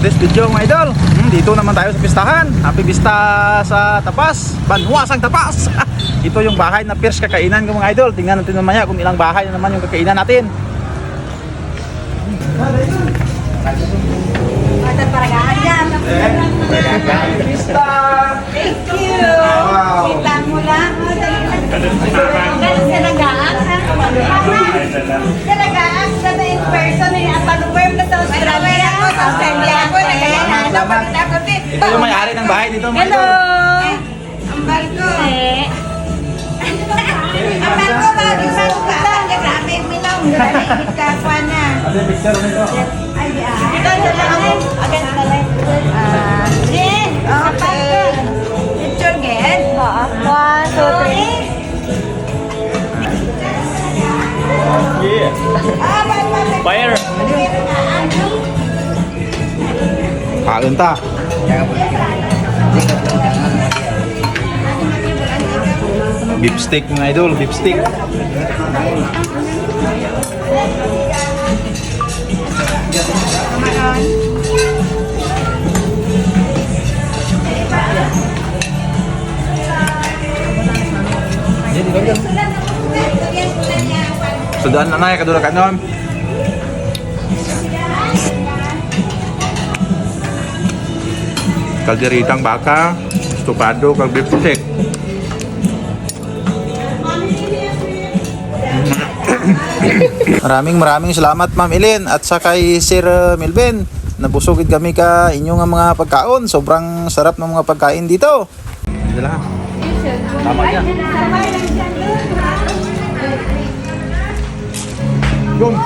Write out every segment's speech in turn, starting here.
today's video mga idol hmm, Dito naman tayo sa pistahan Happy Vista sa Tapas Banwasang Tapas Ito yung bahay na first kakainan ko mga idol Tingnan natin mamaya kung ilang bahay na naman yung kakainan natin yan. Vista Thank you. Wow. Kita mo lang. Ganun sa nagaak, ha? Sa nagaak, sa na in person, ang pag-work na sa Australia. Sa Australia ako din. Ito yung may-ari ng bahay dito mga Hello! idol Ang barko. Ang barko, bagong barko ka. Grabe, minong. Grabe, ikakwa na. Ano yung picture nito? Ay, ah. Ito, ito the light. Ah, Jen, okay. Picture, Gen? Oo. One, two, three. Yeah Ah, bye. Fire Kain ta Beef steak mga idol, beef steak Sudahan na na, kadula ka nun. Kalderitang baka, estupado, kag beef steak. maraming maraming salamat Ma'am Ellen at sa kay Sir uh, Melvin. Nabusugid kami ka inyong mga pagkaon. Sobrang sarap ng mga pagkain dito. Lang. Tama niya. Yung.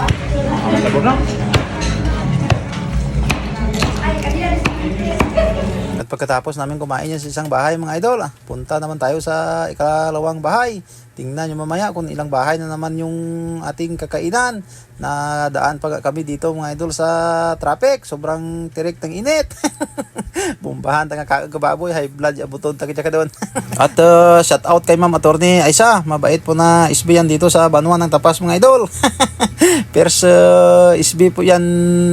Ang na. Pagkatapos namin kumain yan sa isang bahay mga idol, ah, punta naman tayo sa ikalawang bahay. Tingnan nyo mamaya kung ilang bahay na naman yung ating kakainan. Na daan pa kami dito mga idol sa traffic. Sobrang tirik ng init. Bumbahan tanga kagababoy, high blood abuton ta ka doon. At uh, shout out kay Ma'am Attorney Aisa, mabait po na SB yan dito sa Banuan ng Tapas mga idol. First uh, SB po yan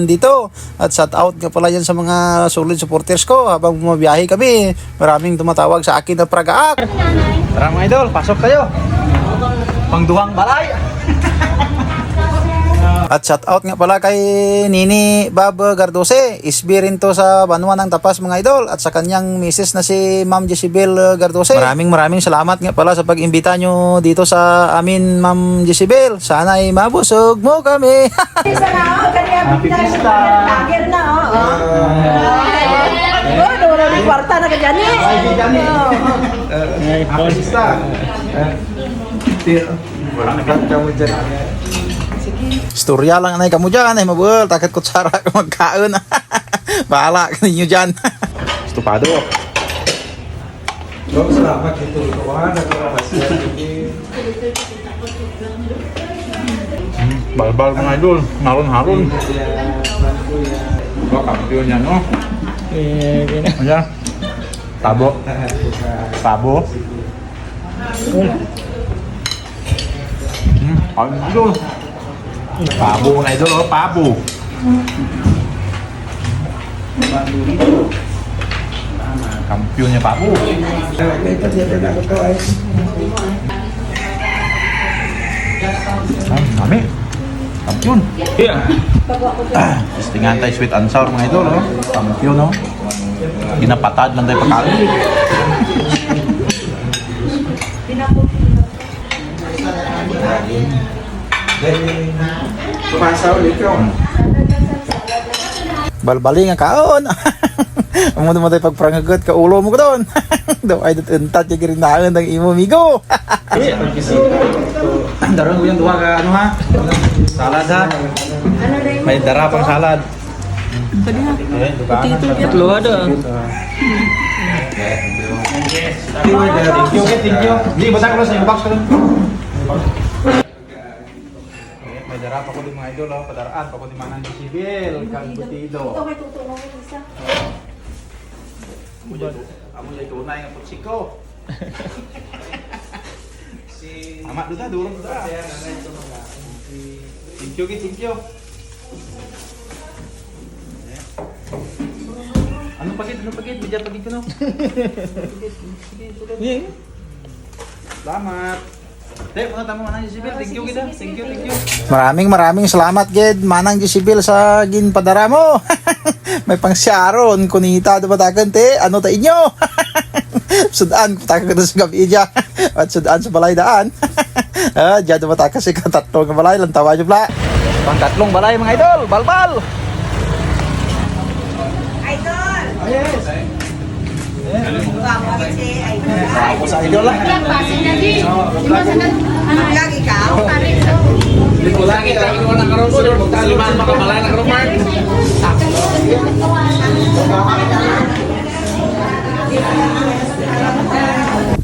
dito. At shout out nga pala yan sa mga solid supporters ko habang bumabiyahe kami. Maraming tumatawag sa akin na pragaak. Tara mga idol, pasok tayo. Pangduhang balay. At shout out nga pala kay Nini Bob Gardose. Isbi rin to sa Banuan ng Tapas mga idol. At sa kanyang misis na si Ma'am Jezebel Gardose. Maraming maraming salamat nga pala sa pag-imbita nyo dito sa amin Ma'am Jezebel. Sana ay mabusog mo kami. Isa na, oh. Kanya, Happy Pista. Lager na, oh. Oh, doon na kwarta na ka dyan, eh. Happy Pista. Istorya lang na kamu dyan ay mabuel takot kutsara ka magkaon bahala ka ninyo dyan estupado Salamat dito. Kuha na balbal mga idol naron haron Wah, kampiyon yan, no? Ayan. Tabo. Tabo. Hmm, ayun na idol. Pabo na idol, oh, pabo. Kampiyon niya pabo. Ay, dami. Kampiyon. Yeah. Testingan tayo sweet and sour mga idol, oh. Kampiyon, no? Ginapatad lang tayo pagkain. Pumasa ulit ko. Balbali nga kaon. Amo mo tayo pagprangagot ka ulo mo ko doon. Daw ay datuntat yung ginaan ng imo migo. Daron ko yung duha ka ano ha? Salad ha. May dara pang salad. Tatlo ada. Thank you, thank you. Di basa ko sa yung box ko doon. May dara pa ko din mga idol, oh. padaraan pa ko din manang sibil, kang butido. may tutulong ko isa. Amo dyan, amo dyan tunay nga putsiko. Amat doon ta, durong doon ta. Thank you, thank you. Ano pagit? Ano pagit? Medya pagit ko no? Yeah. Salamat. Te, muna tama manang Jezebel. Thank you kita. Thank you, thank you. Maraming maraming salamat gid manang Jezebel sa ginpadara mo. May pang syaron kunita dumatakan te. Ano ta inyo? sudaan pataka ka sa gabi dya. At sudaan sa balay daan. ah, dyan dumataka si katatlo nga balay lang tawa bla. Pang tatlong balay mga idol, balbal. Idol! yes. Guwapo si Idol.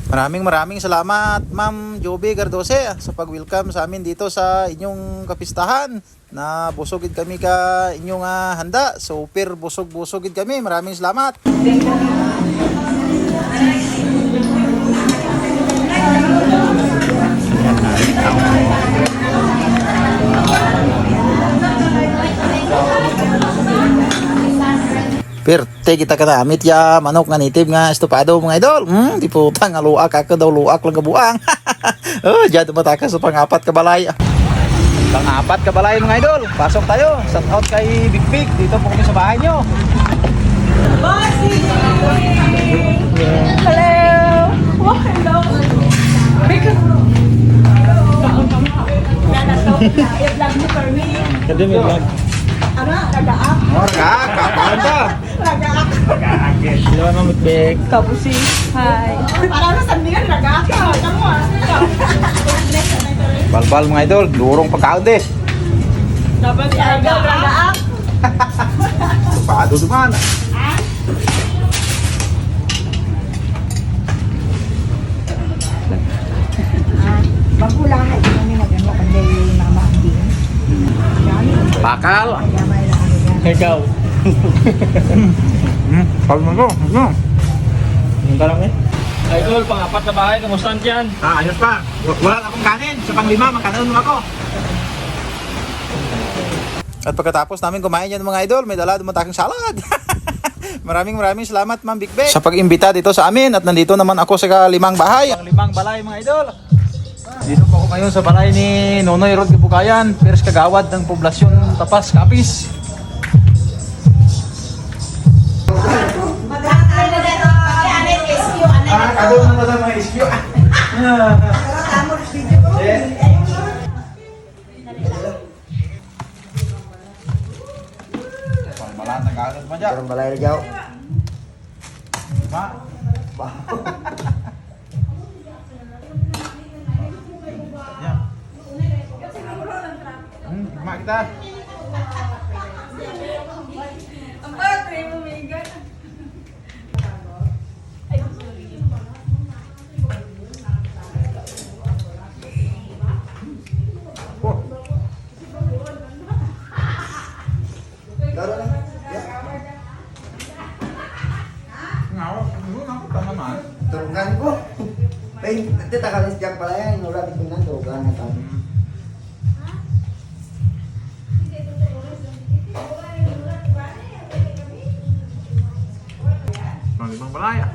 Maraming maraming salamat Ma'am Joby Gardose sa pag-welcome sa amin dito sa inyong kapistahan na busogid kami ka inyong ah, handa. Super busog-busogid kami. Maraming salamat. Perte kita ka namit ya manok nga nitib nga estupado mga idol. Hmm, di putang nga luak ka daw luak lang kabuang. oh, diyan tumatakas sa pangapat ka balay. Pangapat ka balay mga idol. Pasok tayo. Shout out kay Big Big. Dito po kami sa bahay nyo. Hello! Hello! Mo. Kada may vlog. Ano? Nagaak? Oh, kak, kapahan ka. Nagaak. Sila mo mutbek. Kapusi. Hi. Para na sandigan, nagaak ka. Kamu ah. Balbal mga idol. Durong pagkaode. Dapat si Idol, nagaak. Pado duman. Magkulahay. Kami nagano kundi mama ang din. Bakal. Ikaw. Hmm, kalma ko. Ano? Yung lang eh. Idol, pangapat na bahay. Kamusta dyan? Ah, ayos pa. W- Wala na akong kanin. Sa panglima, magkanoon mo ako. At pagkatapos namin kumain yan mga idol, may dala dumataking salad. maraming maraming salamat Ma'am Big Big. Sa pag-imbita dito sa amin at nandito naman ako sa limang bahay. Ang limang balay mga idol. Dito po ako ngayon sa balay ni Nonoy Rod Gibukayan, Pers Kagawad ng Poblasyon Tapas, Kapis. Ah, kadon na mga. Malaan na kaagad mo dyan. Parang balay na jaw. Ma. Yan. Hmm, ma kita. Oh. Ay, nanti takalis jack pala yan. Nura di pinan turugan na tayo. Malimang balaya.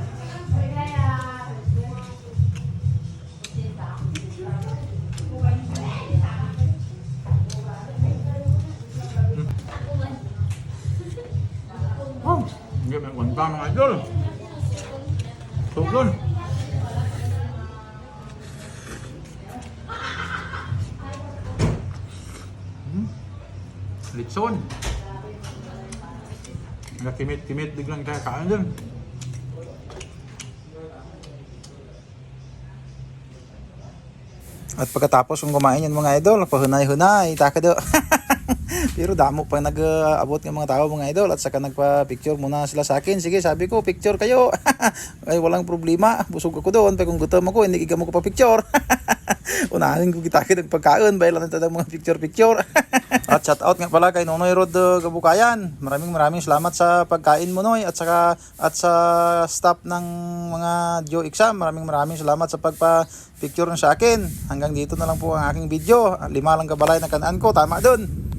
Oh, hindi may kwenta mga idol. Tugon. Litson. Nagtimit-timit biglang kakain dyan. At pagkatapos kung kumain yan mga idol, pahunay-hunay, taka daw. Pero damo pa nag-abot ng mga tao mga idol at saka nagpa-picture muna sila sa akin. Sige, sabi ko, picture kayo. Ay, walang problema. Busog ako doon. Pero kung gutom ako, hindi mo ko pa-picture. Unahin ko kita ng pagkain. Bayan lang ito ng mga picture-picture. At shout out nga pala kay Nonoy Rod uh, Gabukayan. Maraming maraming salamat sa pagkain mo Noy at saka at sa staff ng mga Joe Exam. Maraming maraming salamat sa pagpa picture sa akin. Hanggang dito na lang po ang aking video. Lima lang kabalay na kanaan ko. Tama dun.